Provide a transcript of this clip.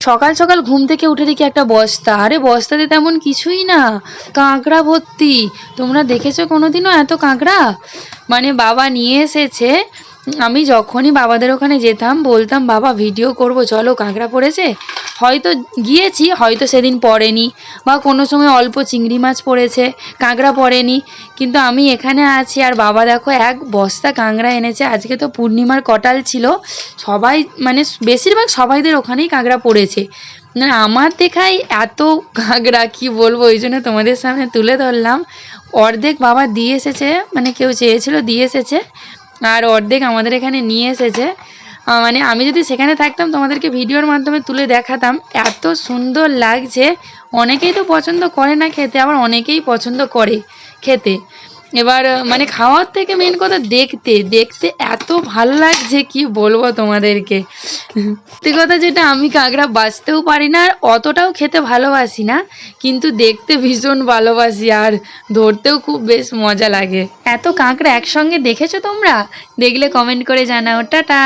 সকাল সকাল ঘুম থেকে উঠে দেখি একটা বস্তা। আরে, বস্তাতে তেমন কিছুই না। কাঁকড়া ভর্তি। তোমরা দেখেছ কোনোদিনও এত কাঁকড়া? মানে বাবা নিয়ে এসেছে আমি যখনই বাবাদের ওখানে যেতাম, বলতাম, বাবা ভিডিও করব, চলো, কাঁকড়া পড়েছে? হয়তো গিয়েছি, হয়তো সেদিন পড়েনি, বা কোনো সময় অল্প চিংড়ি মাছ পড়েছে, কাঁকড়া পড়েনি, কিন্তু আমি এখানে আছি, আর বাবা দেখো, এক বস্তা কাঁকড়া এনেছে, আজকে তো পূর্ণিমার কটাল ছিল, সবাই মানে বেশিরভাগ সবাইদের ওখানেই কাঁকড়া পড়েছে। না, আমার দেখাই এত কাঁকড়া, কি বলব, ওই জন্য তোমাদের সামনে তুলে ধরলাম। অর্ধেক বাবা দিয়ে এসেছে মানে কেউ চেয়েছিল, দিয়ে এসেছে আর অর্ধেক আমাদের এখানে নিয়ে এসেছে। মানে আমি যদি সেখানে থাকতাম, তোমাদেরকে ভিডিওর মাধ্যমে তুলে দেখাতাম। এত সুন্দর লাগছে। অনেকেই তো পছন্দ করে না খেতে, আবার অনেকেই পছন্দ করে খেতে। এবার মানে খাওয়ার থেকে মেন কথা দেখতে দেখতে এত ভালো লাগছে, কি বলব তোমাদেরকে? সত্যি কথা যেটা, আমি কাঁকড়া বাঁচতেও পারি না আর অতটাও খেতে ভালোবাসি না, কিন্তু দেখতে ভীষণ ভালোবাসি আর ধরতেও খুব বেশ মজা লাগে। এত কাঁকড়া একসঙ্গে দেখেছ তোমরা? দেখলে কমেন্ট করে জানাও। টাটা!